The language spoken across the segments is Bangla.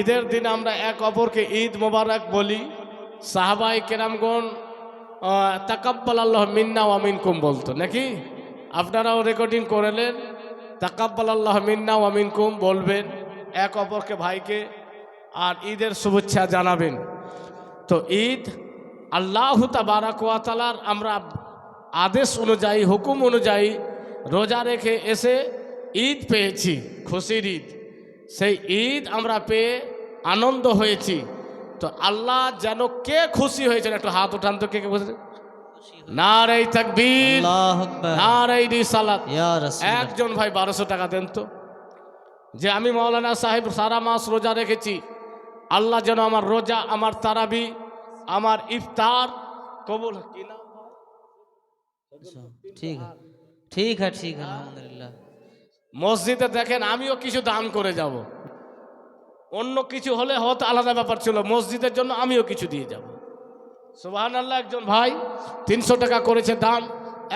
ঈদের দিন আমরা এক অপরকে ঈদ মোবারক বলি। সাহাবাই কেরামগণ তাকাব্বাল আল্লাহ মিন্না ওয়ামিনকুম বলতো। নাকি? আপনারাও রেকর্ডিং করেলেন তাকাব্বাল আল্লাহ মিন্না ওয়ামিনকুম বলবেন এক অপরকে ভাইকে আর ঈদের শুভেচ্ছা জানাবেন। তো ঈদ আল্লাহ তাবারাকালার আমরা আদেশ অনুযায়ী, হুকুম অনুযায়ী রোজা রেখে এসে ঈদ পেয়েছি, খুশির ঈদ। সেই ঈদ আমরা পেয়ে আনন্দ হয়েছি। তো আল্লাহ যেন কে খুশি হয়েছেন? একটু হাত উঠান তো কে কে খুশি নারাই তাকবীর আল্লাহু আকবার। নারাই রিসালাত। একজন ভাই বারোশো টাকা দেন তো। যে আমি মৌলানা সাহেব সারা মাস রোজা রেখেছি। আল্লাহ যেন আমার রোজা আমার তারাবি আমার ইফতার কবুল ঠিক নাম ভাই? ঠিক है মসজিদে দেখেন আমিও কিছু দান করে যাব। অন্য কিছু হলে হয়তো আলাদা ব্যাপার ছিল, মসজিদের জন্য আমিও কিছু দিয়ে যাব। সুবাহান আল্লাহ একজন ভাই তিনশো টাকা করেছে দান।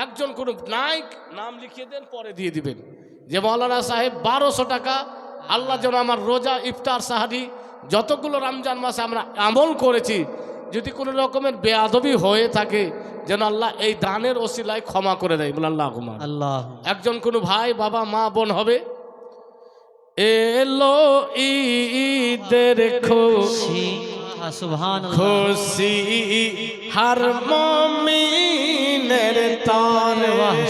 একজন কোনো নায়ক নাম লিখিয়ে দেন, পরে দিয়ে দিবেন। যে মৌলানা সাহেব, বারোশো টাকা, আল্লাহ যেন আমার রোজা, ইফতার সাহারি যতগুলো রমজান মাসে আমরা আমল করেছি, যদি কোনো রকমের বেয়াদবি হয়ে থাকে যেন আল্লাহ এই দানের ওসিলায় ক্ষমা করে দেয়। বলে আল্লাহ আল্লাহ। একজন কোনো ভাই বাবা মা বোন হবে। এলো ঈদের খুশি। হ্যাঁ, খুশি হর মমিনের তার।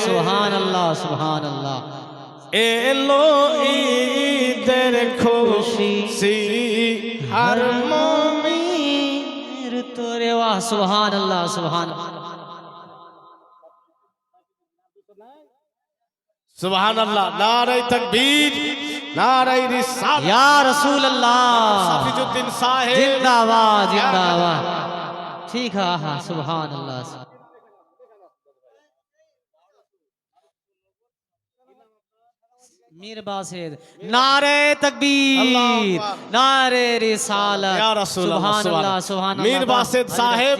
সুহান আল্লাহ সুহান আল্লাহ এলো ঈদের খুশি। হার মমির তোরে ওয়াহ সুহান আল্লাহ সুহান আল্লাহ سبحان الله. ناري تكبير ناري رسالة يا رسول الله صفي جدن صاحب. جندا با جندا با ٹھیک ہے سبحان اللہ. মীর বাসের নারে তকবীর নারে রিসালাত। ইয়া রাসূলুল্লাহ সুবহানাল্লাহ সুবহানাল্লাহ। মীর বাসের সাহেব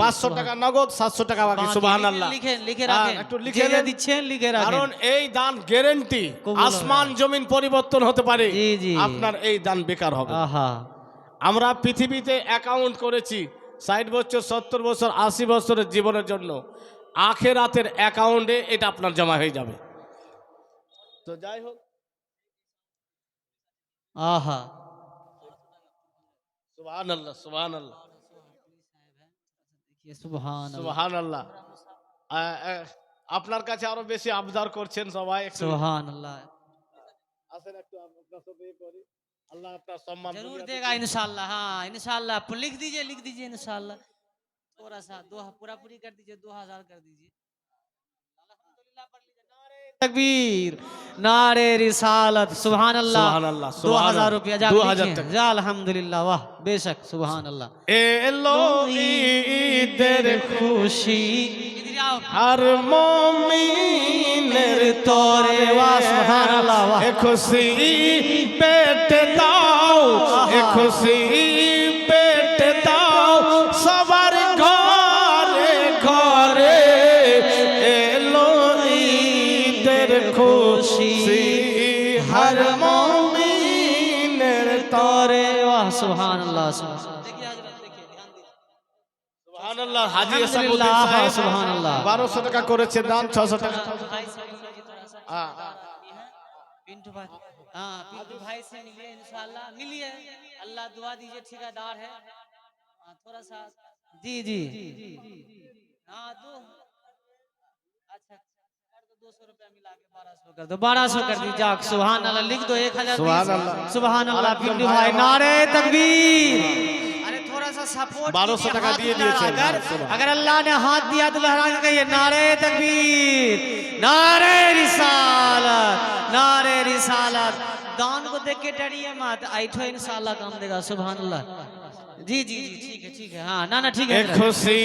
500 টাকা নগদ 700 টাকা বাকি হ্যাঁ, সুবহানাল্লাহ। লিখে লিখে হ্যাঁ, রাখেন। একটু লিখে দিচ্ছেন লিখে রাখেন। কারণ এই দান গ্যারান্টি আসমান জমিন পরিবর্তন হতে পারে। আপনার এই দান বেকার হবে। আহা। আমরা পৃথিবীতে অ্যাকাউন্ট করেছি ষাট বছর সত্তর বছর আশি বছরের জীবনের জন্য। আখেরাতের অ্যাকাউন্টে এটা আপনার জমা হয়ে যাবে। তো যাই হোক আহা সুবহান আল্লাহ সুবহান আল্লাহ देखिए सुभान अल्लाह সুবহান আল্লাহ আ- আ- আপনার কাছে আরো বেশি আবদার করছেন সবাই একটু सुभान अल्लाह আসেন একটু আপনার সাথে এ করি আল্লাহ আপনার সম্মান जरूर দুনিয়াতে देगा इंशाल्लाह हाँ इंशाल्लाह आप लिख दीजिए लिख दीजिए इंशाल्लाह थोड़ा सा दो पूरा पूरी कर दीजिए दो हजार कर दीजिए তকবীর। নারে রিসালাত সুবহান আল্লাহ সুবহান আল্লাহ 2000 রুপিয়া যা 2000 টাকা। যা আলহামদুলিল্লাহ বাহ বেশক সুবহান এ লো ঈদের খুশি আর মুমিনের তরে ওয়া সুবহান আল্লাহ খুশি পেটে দাও খুশি সুবহানাল্লাহ হাজি আলহামদুলিল্লাহ, আসাদুদ্দিন সাহেব সুবহানাল্লাহ। 1200 টাকা করেছে দান 600 টাকা भाई से मिलिए थोड़ा सा हाँ, हाँ। पिंटू भाई हाँ पिंटू भाई से मिलिए इंशाल्लाह मिलिए अल्लाह दुआ दीजिए ठेकेदार है हाँ, थोड़ा सा जी जी हाँ दो अच्छा कर दो दो सौ रुपया मिला के बारह सौ कर दो बारह सौ कर दीजिए जाक सुबहान अल्लाह लिख दो एक हजार सुभान अल्लाह। सुबहान अल्लाह एकदम पिंटू भाई, भाई आवाज- नारे तकबीर बारह सौ टका दिए दिए अगर अगर अल्लाह ने हाथ दिया तो लहराने का ये नारे तकबीर नारे रिसालत नारे रिसालत दान को देख के डरिए मत आइठो इंशाल्लाह काम देगा सुभान अल्लाह जी जी जी ठीक है ठीक है हाँ ना ना ठीक है खुशी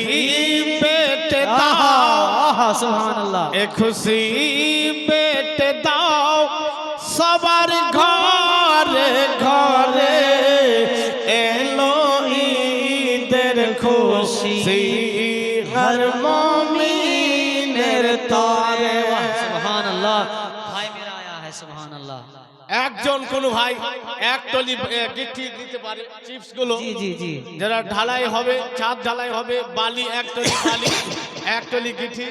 बेटे दाओ सुभान अल्लाह एक खुशी बेटे दाओ सवार घर घर হর মমিনের তরে। সুবহান আল্লাহ ভাই মেরা আয়া হ্যায় সুবহান আল্লাহ একজন কোন ভাই এক টলি গিট্টি দিতে পারে চিপসগুলো জি জি। যারা ঢালাই হবে ছাদ ঢালাই হবে বালি এক টলি বালি এক টলি গিঠি।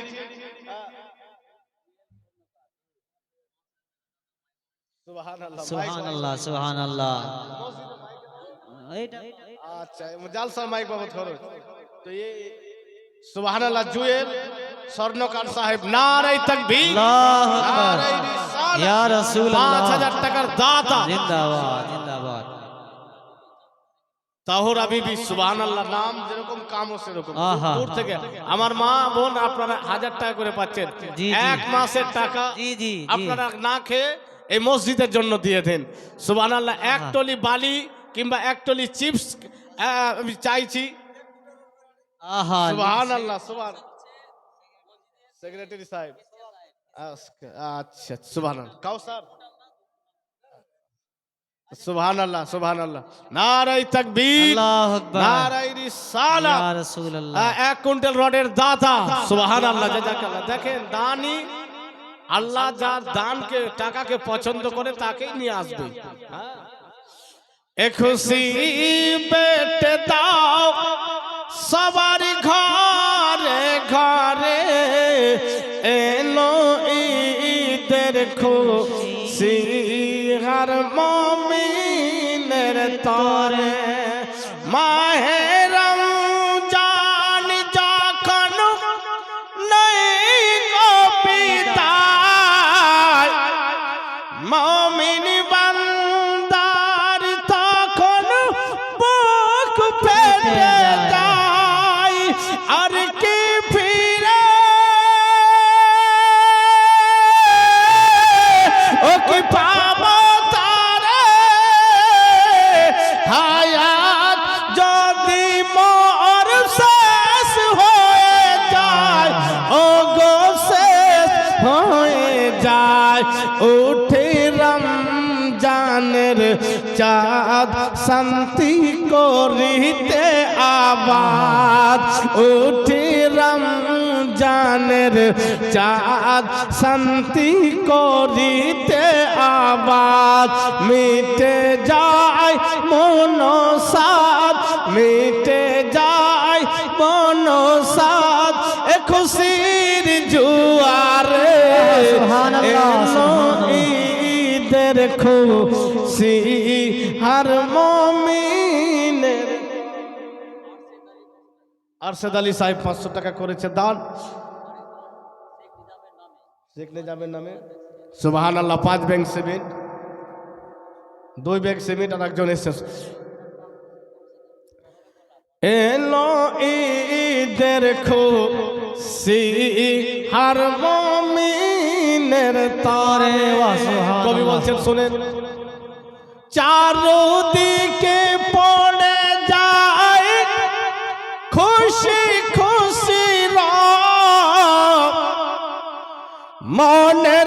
সুবহানাল্লাহ সুবহানাল্লাহ আচ্ছা জালসার মাইক বাবদ খরচ। তো আল্লাহ জুয়েল স্বর্ণকার সাহেব নারাই তাকবীর আল্লাহু আকবার ইয়া রাসূলুল্লাহ পাঁচ হাজার টাকার দাতা জিন্দাবাদ জিন্দাবাদ তাহর আবিবি সুবহান আল্লাহ নাম যেরকম কামও সেরকম। দূর থেকে আমার মা বোন আপনারা হাজার টাকা করে পাচ্ছেন। এক মাসের টাকা জি জি জি আপনারা না খেয়ে এই মসজিদের জন্য দিয়ে দেন সুবহান আল্লাহ এক টলি বালি কিংবা এক টলি চিপস আমি চাইছি সুবহান। সেক্রেটারি সাহেব। আচ্ছা আল্লাহ কাউসার। সুবহান আল্লাহ সুবহান আল্লাহ নারাই তাকবীর ইয়া রাসূলুল্লাহ। এক কুইন্টাল রডের দাতা। সুবহান আল্লাহ দেখেন দানি আল্লাহ যার দানকে টাকাকে পছন্দ করে তাকেই নিয়ে আসবে। হ্যাঁ। এ খুশি বেটে দাও। সবার ঘরে ঘরে এলো ঈদের খুশি হার মমিনের তরে মাহেরম করিতে আবাদ। উঠে রমজানের চাঁদ শান্তি করিতে আবাদ। মিটে যায় মনসাদ মিটে যায় মনসাদ। এ খুশির জুয়ারে সুবহানাল্লাহ, এলো খুশি হর মমিনের আরশেদ আলী সাহেব পাঁচশো টাকা করেছে, দান। শেখ নিজামের নামে। সুবাহান আল্লাহ পাঁচ ব্যাংক সিমেন্ট, দুই ব্যাগ সিমেন্ট, আর একজন এসে এলো ঈদের খুশি হার মমিনের তারে কবি বলছেন শোনেন চারোদিকে পড়ে যায় খুশি খুশি মনের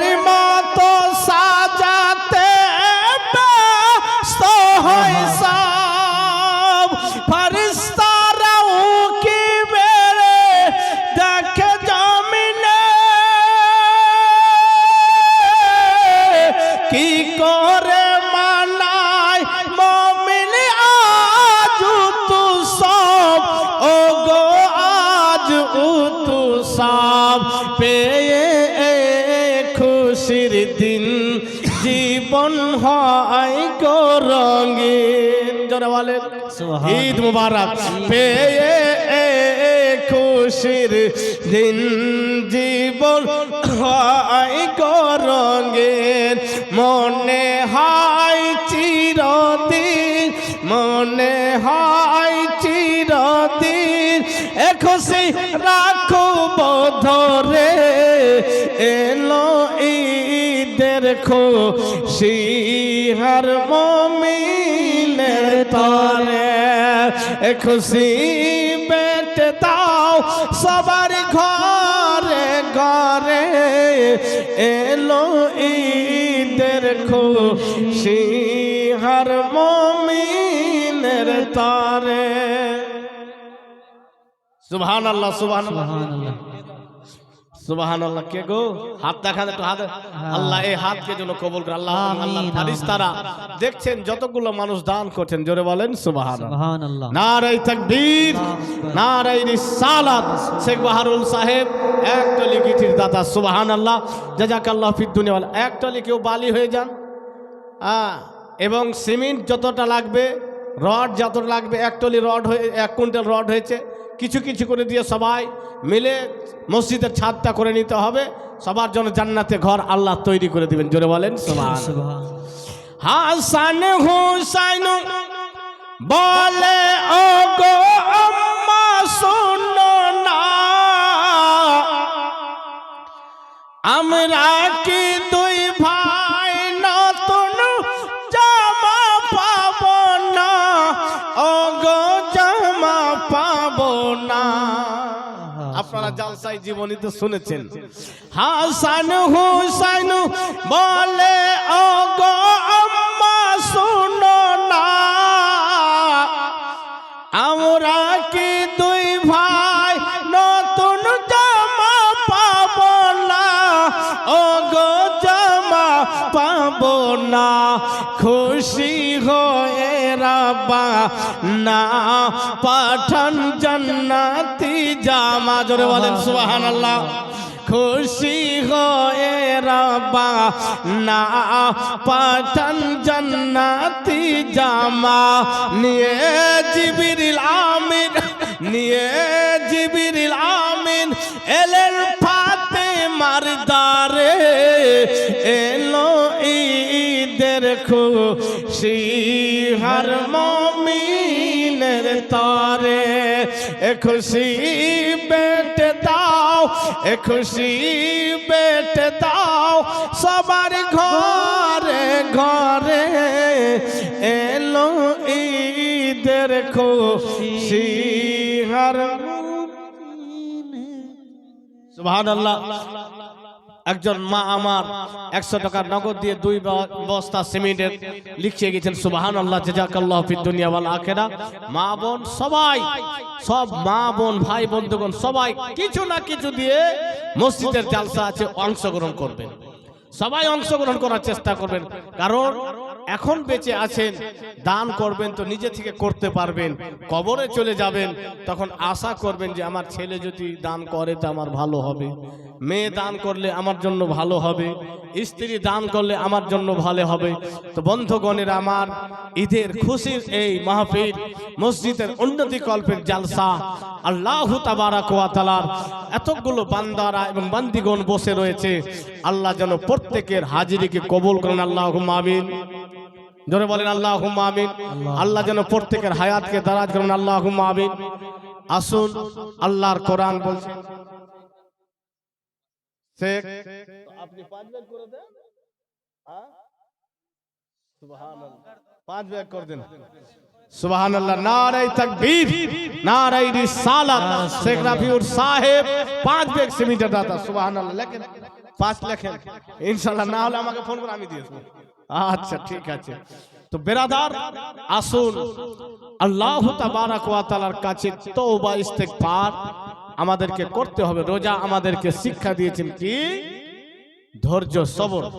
রঙিন। জোরে বলেন। ঈদ মুবারক। পেয়ে খুশির দিন জীবন হয় রঙিন। মনে হয় চিরদিন মনে হয় চিরদিন। এ খুশি রাখব ধরে এলো ঈদের খুশি হর মমিনের তরে খুশি বেট দাও সবার ঘরে ঘরে। এলো ঈদের খুশি হর মমিনের তরে সুবহান আল্লাহ সুবহান আল্লাহ সুবাহান আল্লাহ কে গো? হাত দেখান একটু হাত আল্লাহ এই হাতকে যেন কবুল করে আল্লাহ আল্লাহ ফারিস্তারা দেখছেন যতগুলো মানুষ দান করছেন জোরে বলেন সুবাহান আল্লাহ নারাই তাকবীর নারাই রিসালাত। শেখ বাহারুল সাহেব দাতা সুবাহান আল্লাহ বালি হয়ে যান। হ্যাঁ এবং সিমেন্ট যতটা লাগবে রড যতটা লাগবে এক টলি রড হয়ে এক কুইন্টাল রড হয়েছে। কিছু কিছু করে দিয়ে সবাই মিলে মসজিদের ছাদটা করে নিতে হবে। সবার জন্য জান্নাতে ঘর আল্লাহ তৈরি করে দিবেন। জোরে বলেন হাসান হুসাইন বলে ও গো আম্মা, শুনো না। আমরা আপনারা জীবনী তো শুনেছেন। হাসান হুসাইন বলে আমরা রাবা না পাঠান জান্নাতি জামা। জোরে বলেন, সুবহানাল্লাহ। খুশি হয়ে রাবা না পাঠান জান্নাতি জামা। নিয়ে জিবিরিল আমিন, নিয়ে জিবিরিল আমিন, এলেন ফাতে মারদারে এলো ঈদের খুশি হর মমিনের তারে, এ খুশি বেটে দাও, এ খুশি বেটে দাও, সবার ঘরে ঘরে এলো ঈদের খুশি হর সুবহানাল্লাহ। একজন মা আমার একশো টাকার নগদ দিয়ে দুই বস্তা সিমেন্টের লিখিয়ে গেছেন সুবাহান আল্লাহ জেজাকাল্লাহ ফিদ দুনিয়া ওয়াল আখেরা। মা বোন সবাই, সব মা বোন, ভাই বন্ধুগণ সবাই কিছু না কিছু দিয়ে মসজিদের জালসা আছে, অংশগ্রহণ করবেন। সবাই অংশগ্রহণ করার চেষ্টা করবেন। কারণ এখন বেঁচে আছেন, দান করবেন তো নিজে থেকে করতে পারবেন, কবরে চলে যাবেন, তখন আশা করবেন যে আমার ছেলে যদি দান করে তো আমার ভালো হবে, মেয়ে দান করলে আমার জন্য ভালো হবে, স্ত্রী দান করলে আমার জন্য ভালো হবে। তো বন্ধুগণের আমার ঈদের খুশির এই মাহফিল, মসজিদের উন্নতি কল্পের জালসা, আল্লাহ তাবারাক ওয়া এতগুলো বান্দারা এবং বান্দিগণ বসে রয়েছে। আল্লাহ যেন প্রত্যেকের হাজিরিকে কবুল করেন আল্লাহ আমিন। জোরে বলেন আল্লাহ আমিন। আল্লাহ। যেন প্রত্যেকের হায়াতকে দারাজ করেন আল্লাহ আমিন। আসুন আল্লাহর কোরআন বলছে শেখ আপনি পাঁচ ব্যাগ করে দেন। হ্যাঁ? পাঁচ ব্যাগ করে দেন। সুবহান আল্লাহ নারাই তাকবীর নারাই রিসালাত। শেখ রাফিউর সাহেব পাঁচ ব্যাগ সিমেন্টের দাতা সুবহান আল্লাহ লেখেন। পাঁচ লেখেন। ইনশাআল্লাহ না হলে আমাকে ফোন করে আমি দিয়ে দেবো আচ্ছা ঠিক আছে। তো বেরাদার, আসুন। আল্লাহ তাবারাকালার কাছে তওবা পার আমাদেরকে করতে হবে। রোজা আমাদেরকে শিক্ষা দিয়েছেন কি? ধৈর্য, সবর।